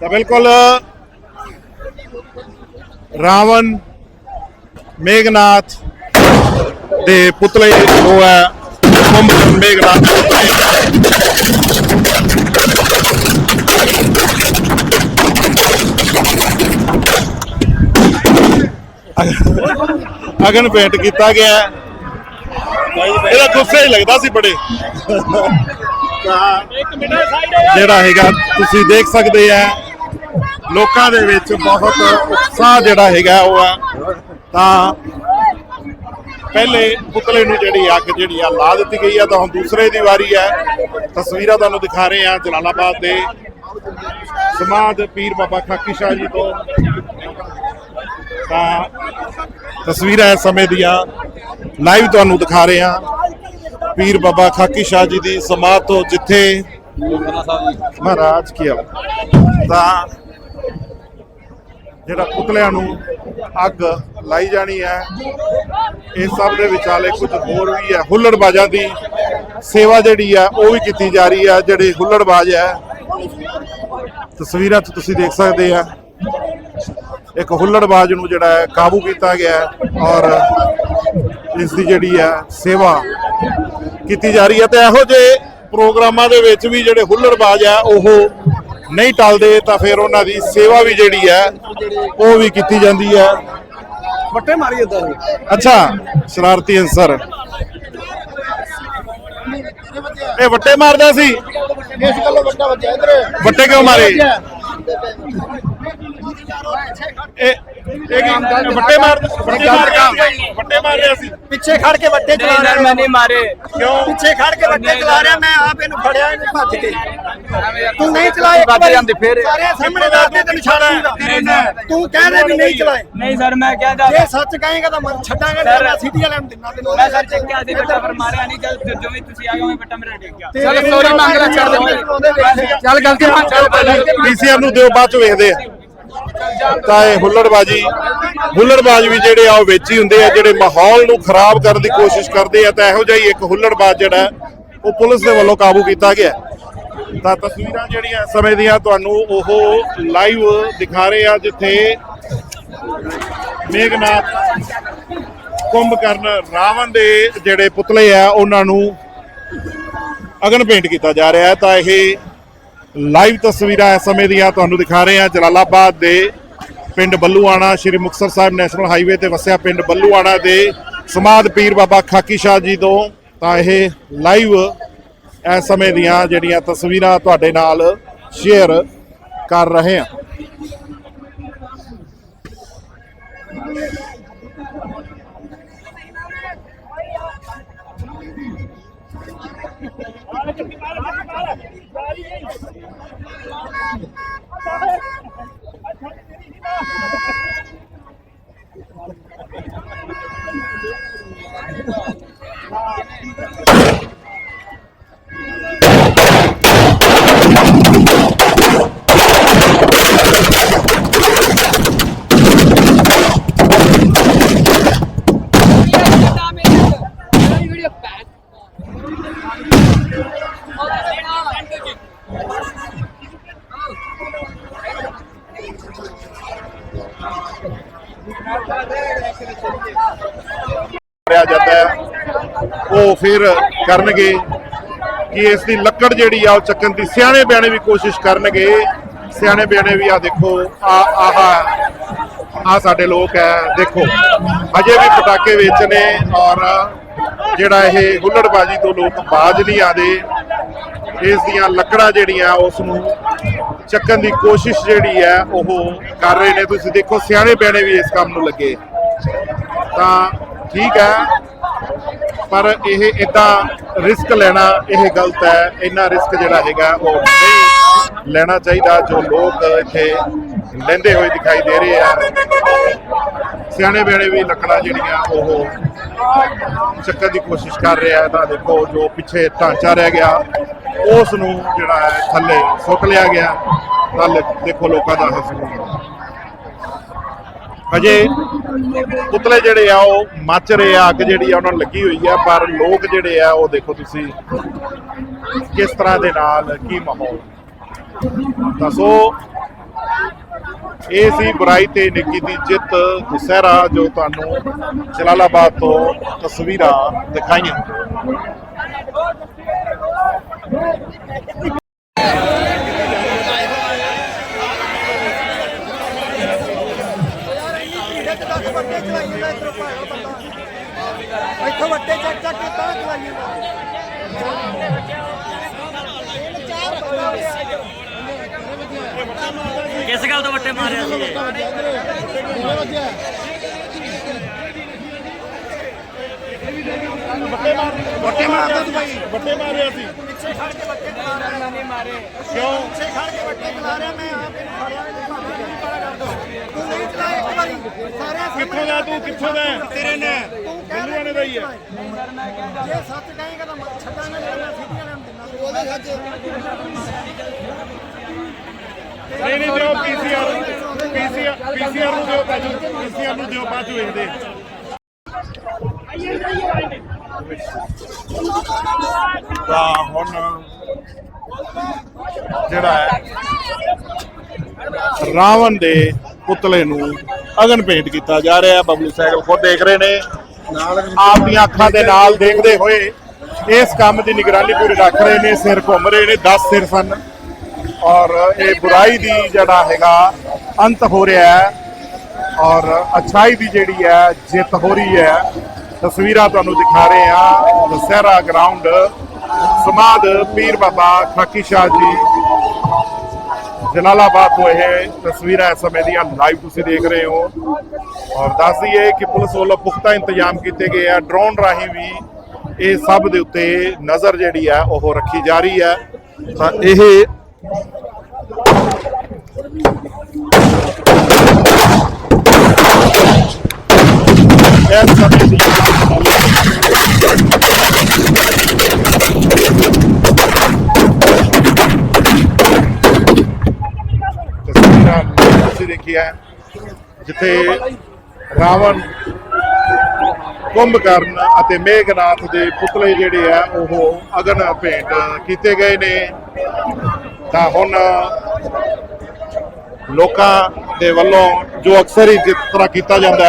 ਤਾਂ ਬਿਲਕੁਲ ਰਾਵਣ ਮੇਘਨਾਥ ਦੇ ਪੁਤਲੇ ਜੋ ਹੈ ਕੁੰਭਕਰਨ ਮੇਘਨਾਥ ਦੇ ਪੁਤਲੇ ਅਗਨ ਪੇਂਟ ਕੀਤਾ ਗਿਆ। ਇਹਦਾ ਗੁੱਸਾ ਹੀ ਲੱਗਦਾ ਸੀ ਬੜੇ। ਜਿਹੜਾ ਹੈਗਾ ਤੁਸੀਂ ਦੇਖ ਸਕਦੇ ਆ। ਲੋਕਾਂ ਦੇ ਵਿੱਚ ਬਹੁਤ ਉਤਸ਼ਾਹ ਜਿਹੜਾ ਹੈਗਾ ਉਹ ਆ। ਤਾਂ ਪਹਿਲੇ ਪੁਤਲੇ ਨੂੰ ਜਿਹੜੀ ਅੱਗ ਜਿਹੜੀ ਆ ਲਾ ਦਿੱਤੀ ਗਈ ਆ ਤਾਂ ਹੁਣ ਦੂਸਰੇ ਦੀ ਵਾਰੀ ਹੈ ਤਸਵੀਰਾਂ ਤੁਹਾਨੂੰ ਦਿਖਾ ਰਹੇ ਆ ਜਲਾਲਾਬਾਦ ਦੇ ਸਮਾਦ ਪੀਰ ਬਾਬਾ ਖਾਕੀ ਸ਼ਾਹ ਜੀ ਤੋਂ। ਤਾਂ ਤਸਵੀਰਾਂ ਇਸ ਸਮੇਂ ਦੀਆਂ ਲਾਈਵ ਤੁਹਾਨੂੰ ਦਿਖਾ ਰਹੇ ਆ ਪੀਰ ਬਾਬਾ ਖਾਕੀ ਸ਼ਾਹ ਜੀ ਦੀ ਸਮਾਧ ਤੋਂ ਜਿੱਥੇ ਮਹਾਰਾਜ ਕੀ ਹਾਲ? ਤਾਂ ਜਿਹੜਾ ਪੁਤਲਿਆਂ ਨੂੰ ਅੱਗ ਲਾਈ ਜਾਣੀ ਹੈ, ਇਹ ਸਭ ਦੇ ਵਿਚਾਲੇ ਕੁਝ ਹੋਰ ਵੀ ਹੈ। ਹੁੱਲੜਬਾਜ਼ਾਂ ਦੀ ਸੇਵਾ ਜਿਹੜੀ ਹੈ, ਉਹ ਵੀ ਕੀਤੀ ਜਾ ਰਹੀ ਹੈ। ਜਿਹੜੇ ਹੁੱਲੜਬਾਜ਼ ਹੈ, ਤਸਵੀਰਾਂ 'ਚ ਤੁਸੀਂ ਦੇਖ ਸਕਦੇ ਆ। ਇੱਕ ਹੁੱਲੜਬਾਜ਼ ਨੂੰ ਜਿਹੜਾ ਹੈ, ਕਾਬੂ ਕੀਤਾ ਗਿਆ ਹੈ ਔਰ ਇਸ ਦੀ ਜਿਹੜੀ ਹੈ, ਸੇਵਾ ਕੀਤੀ ਜਾ ਰਹੀ ਹੈ। ਤੇ ਇਹੋ ਜਿਹੇ ਪ੍ਰੋਗਰਾਮਾਂ ਦੇ ਵਿੱਚ ਵੀ ਜਿਹੜੇ ਹੁੱਲੜਬਾਜ਼ ਆ ਉਹ ਨਹੀਂ ਟਲਦੇ ਤਾਂ ਫਿਰ ਉਹਨਾਂ ਦੀ ਸੇਵਾ ਵੀ ਜਿਹੜੀ ਹੈ ਉਹ ਵੀ ਕੀਤੀ ਜਾਂਦੀ ਹੈ। ਵੱਟੇ ਮਾਰੀ ਇਦਾਂ ਅੱਛਾ ਸ਼ਰਾਰਤੀ ਅਨਸਰ। ਇਹ ਵੱਟੇ ਮਾਰਦਾ ਸੀ? ਇਸ ਗੱਲੋਂ ਵੱਡਾ ਵੱਜਿਆ ਇਧਰ। ਵੱਟੇ ਕਿਉਂ ਮਾਰੇ? ਇਹ ਇਹ ਵੱਟੇ ਮਾਰ ਵੱਟੇ ਮਾਰ ਕੇ ਵੱਟੇ ਮਾਰ ਰਿਹਾ ਸੀ ਪਿੱਛੇ ਖੜ ਕੇ ਵੱਟੇ ਚਲਾ ਰਿਹਾ ਮੈਂ ਨਹੀਂ ਮਾਰੇ। ਕਿਉਂ? ਪਿੱਛੇ ਖੜ ਕੇ ਵੱਟੇ ਚਲਾ ਰਿਹਾ ਮੈਂ ਆਪ ਇਹਨੂੰ ਫੜਿਆ ਇਹਨੂੰ ਭੱਜ ਕੇ। ਤੂੰ ਨਹੀਂ ਚਲਾਏ ਇੱਕ ਵਾਰੀ। ਜਾਂਦੇ ਫੇਰ। ਸਾਰੇ ਸਾਹਮਣੇ ਦੱਸ ਦੇ ਤੈਨੂੰ ਤੂੰ ਕਹਿ ਰਿਹਾ ਵੀ ਨਹੀਂ ਚਲਾਏ। ਨਹੀਂ ਸਰ ਮੈਂ ਕਹਿੰਦਾ ਜੇ ਸੱਚ ਕਹੇਗਾ ਤਾਂ ਮਰ ਛੱਡਾਂਗਾ ਨਹੀਂ ਮੈਂ ਸਿੱਧੀ ਵਾਲਿਆਂ ਨੂੰ ਦਿੰਨਾ ਤੈਨੂੰ। ਮੈਂ ਸਰ ਚੱਕਿਆ ਸੀ ਬੱਟਾ ਪਰ ਮਾਰਿਆ ਨਹੀਂ। ਜਦ ਜਿਵੇਂ ਤੁਸੀਂ ਆ ਗਏ ਉਵੇਂ ਬੱਟਾ ਮੇਰਾ ਡਿੱਗ ਗਿਆ ਚਲ ਮੰਗ ਲੈ ਛੱਡ ਦੇ ਚੱਲ ਗਲਤੀ ਮੰਨ ਚੱਲ ਡੀਸੀਐਮ ਨੂੰ ਦਿਓ ਬਾਅਦ ਚ ਵੇਖਦੇ ਆ। ਤਾਂ ਇਹ ਹੁੱਲੜਬਾਜੀ, ਹੁੱਲੜਬਾਜ਼ ਵੀ ਜਿਹੜੇ ਆ ਉਹ ਵਿੱਚ ਹੁੰਦੇ ਆ, ਜਿਹੜੇ ਮਾਹੌਲ ਨੂੰ ਖਰਾਬ ਕਰਨ ਦੀ ਕੋਸ਼ਿਸ਼ ਕਰਦੇ ਆ, ਤਾਂ ਇਹੋ ਜਿਹਾ ਹੀ ਇੱਕ ਹੁੱਲੜਬਾਜ਼ ਜਿਹੜਾ ਉਹ ਪੁਲਿਸ ਦੇ ਵੱਲੋਂ ਕਾਬੂ ਕੀਤਾ ਗਿਆ ਤਾਂ ਤਸਵੀਰਾਂ ਜਿਹੜੀਆਂ ਸਮੇਂ ਦੀਆਂ ਤੁਹਾਨੂੰ ਉਹ ਲਾਈਵ ਦਿਖਾ ਰਹੇ ਆ, ਜਿੱਥੇ ਮੇਘਨਾਥ ਕੁੰਭਕਰਨ ਰਾਵਣ ਦੇ ਜਿਹੜੇ ਪੁਤਲੇ ਆ, ਉਹਨਾਂ ਨੂੰ ਅਗਨ ਭੇਂਟ ਕੀਤਾ ਜਾ ਰਿਹਾ ਹੈ। ਤਾਂ ਇਹ ਲਾਈਵ ਤਸਵੀਰਾਂ ਇਸ ਸਮੇਂ ਦੀਆਂ ਤੁਹਾਨੂੰ ਦਿਖਾ ਰਹੇ ਹਾਂ। ਜਲਾਲਾਬਾਦ ਦੇ ਪਿੰਡ ਬੱਲੂਆਣਾ, ਸ਼੍ਰੀ ਮੁਕਤਸਰ ਸਾਹਿਬ ਨੈਸ਼ਨਲ ਹਾਈਵੇ ਤੇ ਵਸਿਆ ਪਿੰਡ ਬੱਲੂਆਣਾ ਦੇ ਸਮਾਦ ਪੀਰ ਬਾਬਾ ਖਾਕੀ ਸ਼ਾਹ ਜੀ ਤੋਂ। ਤਾਂ ਇਹ ਲਾਈਵ ਇਸ ਸਮੇਂ ਦੀਆਂ ਜਿਹੜੀਆਂ ਤਸਵੀਰਾਂ ਤੁਹਾਡੇ ਨਾਲ ਸ਼ੇਅਰ ਕਰ ਰਹੇ ਹਾਂ। ਕਰਿਆ ਜਾਂਦਾ ਹੈ। ਉਹ ਫਿਰ ਕਰਨਗੇ ਕਿ ਇਸ ਦੀ ਲੱਕੜ ਜਿਹੜੀ ਆ, ਉਹ ਚੱਕਣ ਦੀ ਸਿਆਣੇ ਬਿਆਣੇ ਵੀ ਕੋਸ਼ਿਸ਼ ਕਰਨਗੇ। ਸਿਆਣੇ ਬਿਆਣੇ ਵੀ ਆ ਦੇਖੋ, ਆ, ਆਹ ਆ ਸਾਡੇ ਲੋਕ ਹੈ, ਦੇਖੋ। ਅਜੇ ਵੀ ਪਟਾਕੇ ਵਿੱਚ ਨੇ ਔਰ ਜਿਹੜਾ ਇਹ ਹੁੱਲੜਬਾਜੀ ਤੋਂ ਲੋਕ ਬਾਜ ਨਹੀਂ ਆਦੇ ਇਸ ਦੀਆਂ ਲੱਕੜਾਂ ਜਿਹੜੀਆਂ ਉਸ ਨੂੰ ਚੱਕਣ ਦੀ ਕੋਸ਼ਿਸ਼ ਜਿਹੜੀ ਹੈ, ਉਹ ਕਰ ਰਹੇ ਨੇ। ਤੁਸੀਂ ਦੇਖੋ, ਸਿਆਣੇ ਬਿਆਣੇ ਵੀ ਇਸ ਕੰਮ ਨੂੰ ਲੱਗੇ। ਤਾਂ ਠੀਕ ਹੈ, ਪਰ ਇਹ ਇਦਾਂ ਰਿਸਕ ਲੈਣਾ, ਇਹ ਗਲਤ ਹੈ। ਇੰਨਾ ਰਿਸਕ ਜਿਹੜਾ ਹੈਗਾ, ਉਹ ਨਹੀਂ ਲੈਣਾ ਚਾਹੀਦਾ, ਜੋ ਲੋਕ ਇੱਥੇ ਲੈਂਦੇ ਹੋਏ ਦਿਖਾਈ ਦੇ ਰਹੇ ਆ। ਸਿਆਣੇ ਬਿਆਣੇ ਵੀ ਲੱਕੜਾਂ ਜਿਹੜੀਆਂ, ਉਹ ਚੱਕਣ ਦੀ ਕੋਸ਼ਿਸ਼ ਕਰ ਰਿਹਾ ਤਾਂ ਦੇਖੋ, ਜੋ ਪਿੱਛੇ ਢਾਂਚਾ ਰਹਿ ਗਿਆ ਉਸ ਨੂੰ ਜਿਹੜਾ ਹੈ ਥੱਲੇ ਸੁੱਟ ਲਿਆ ਗਿਆ। ਕੱਲ ਦੇਖੋ ਲੋਕਾਂ ਦਾ ਹਸਨ ਅਜੇ ਪੁਤਲੇ ਜਿਹੜੇ ਆ, ਉਹ ਮੱਚ ਰਹੇ ਆ, ਅੱਗ ਜਿਹੜੀ ਆ, ਉਹਨਾਂ ਨੂੰ ਲੱਗੀ ਹੋਈ ਆ, ਪਰ ਲੋਕ ਜਿਹੜੇ ਆ, ਉਹ ਦੇਖੋ ਤੁਸੀਂ ਕਿਸ ਤਰ੍ਹਾਂ ਦੇ ਨਾਲ ਕੀ ਮਾਹੌਲ। ਦੱਸੋ, ਇਹ ਸੀ ਬੁਰਾਈ ਤੇ ਨੇਕੀ ਦੀ ਜਿੱਤ, ਦੁਸਹਿਰਾ, ਜੋ ਤੁਹਾਨੂੰ ਜਲਾਲਾਬਾਦ ਤੋਂ ਤਸਵੀਰਾਂ ਦਿਖਾਈਆਂ। ਇੱਥੋਂ ਵੱਟੇ ਚੱਕ ਚੱਕ ਕੇ ਤਾਂ ਚਲਾਈ ਕਿਸ ਗੱਲ ਤੋਂ ਵੱਟੇ ਮਾਰਿਆ ਸੀ? ਵੱਟੇ ਮਾਰਦਾ ਸੀ ਭਾਈ ਵੱਟੇ ਮਾਰਿਆ ਸੀ। ਪਿੱਛੇ ਖੜ ਕੇ ਵੱਟੇ ਚਲਾ ਰਿਹਾ ਨਹੀਂ ਮਾਰੇ। ਕਿਉਂ? ਪਿੱਛੇ ਖੜ ਕੇ ਵੱਟੇ ਚਲਾ ਰਿਹਾ ਮੈਂ ਆਪ ਇਹਨੂੰ ਫੜਿਆ ਇਹਨੂੰ ਭੱਜ ਕੇ ਤੂੰ ਨਹੀਂ ਚਲਾਇਆ ਇੱਕ ਵਾਰੀ। ਸਾਰਿਆਂ ਕਿੱਥੋਂ ਦਾ? ਤੂੰ ਕਿੱਥੋਂ ਦਾ ਤੇਰੇ ਨੇ ਤੂੰ ਕਹਿ ਲੁਧਿਆਣੇ ਦਾ ਹੀ। ਹੈ ਜੇ ਸੱਚ ਕਹੇਗਾ ਤਾਂ ਮੈਂ ਛੱਡਾਂਗਾ ਨਹੀਂ ਮੈਂ ਸਿੱਧੀਆਂ ਲੈਣ ਦਿੰਦਾ। ਉਹਦੇ ਸੱਚ। ਨਹੀਂ ਨਹੀਂ ਦਿਓ ਪੀਸੀਆਰ ਪੀਸੀਆਰ ਪੀਸੀਆਰ ਨੂੰ ਦਿਓ ਬਾਜੂ ਪੀਸੀਆਰ ਨੂੰ ਦਿਓ ਬਾਜੂ ਵੇਖਦੇ ਤਾਂ ਹੁਣ ਜਿਹੜਾ ਹੈ, ਰਾਵਣ ਦੇ ਪੁਤਲੇ ਨੂੰ ਅਗਨ ਪੇਂਟ ਕੀਤਾ ਜਾ ਰਿਹਾ ਹੈ। ਬਬਲੂ ਸਾਈਕਲ ਖੁਦ ਦੇਖ ਰਹੇ ਨੇ। ਆਪਦੀਆਂ ਅੱਖਾਂ ਦੇ ਨਾਲ ਦੇਖਦੇ ਹੋਏ ਇਸ ਕੰਮ ਦੀ ਨਿਗਰਾਨੀ ਪੂਰੀ ਰੱਖ ਰਹੇ ਨੇ। ਸਿਰ ਘੁੰਮ ਰਹੇ ਨੇ 10 ਸਿਰ ਸਨ। ਔਰ ਇਹ ਬੁਰਾਈ ਦੀ ਜਿਹੜਾ ਹੈਗਾ ਅੰਤ ਹੋ ਰਿਹਾ ਹੈ। ਔਰ ਅਛਾਈ ਦੀ ਜਿਹੜੀ ਹੈ, ਜਿੱਤ ਹੋ ਰਹੀ ਹੈ। ਤਸਵੀਰਾਂ ਤੁਹਾਨੂੰ ਦਿਖਾ ਰਹੇ ਹਾਂ। ਦਸਹਿਰਾ ਗਰਾਊਂਡ, ਸਮਾਦ ਪੀਰ ਬਾਬਾ ਖਾਕੀ ਸ਼ਾਹ ਜੀ। ਜਲਾਲਾਬਾਦ ਤੋਂ ਇਹ ਤਸਵੀਰਾਂ ਇਸ ਸਮੇਂ ਦੀਆਂ ਲਾਈਵ ਤੁਸੀਂ ਦੇਖ ਰਹੇ ਹੋ। ਔਰ ਦੱਸ ਦਈਏ ਕਿ ਪੁਲਿਸ ਵੱਲੋਂ ਪੁਖਤਾ ਇੰਤਜ਼ਾਮ ਕੀਤੇ ਗਏ ਆ। ਡਰੋਨ ਰਾਹੀਂ ਵੀ ਇਹ ਸਭ ਦੇ ਉੱਤੇ ਨਜ਼ਰ ਜਿਹੜੀ ਹੈ ਉਹ ਰੱਖੀ ਜਾ ਰਹੀ ਹੈ ਤਾਂ ਇਹ ਇਸ ਸਮੇਂ ਦੀ ਤਸਵੀਰਾਂ ਤੁਸੀਂ ਦੇਖਿਆ ਜਿੱਥੇ ਰਾਵਣ ਕੁੰਭਕਰਨ ਅਤੇ ਮੇਘਨਾਥ ਦੇ ਪੁਤਲੇ ਜਿਹੜੇ ਆ, ਉਹ ਅਗਨ ਭੇਂਟ ਕੀਤੇ ਗਏ ਨੇ। ਤਾਂ ਹੁਣ ਲੋਕਾਂ ਦੇ ਵੱਲੋਂ ਜੋ ਅਕਸਰ ਹੀ ਜਿਸ ਤਰ੍ਹਾਂ ਕੀਤਾ ਜਾਂਦਾ ਹੈ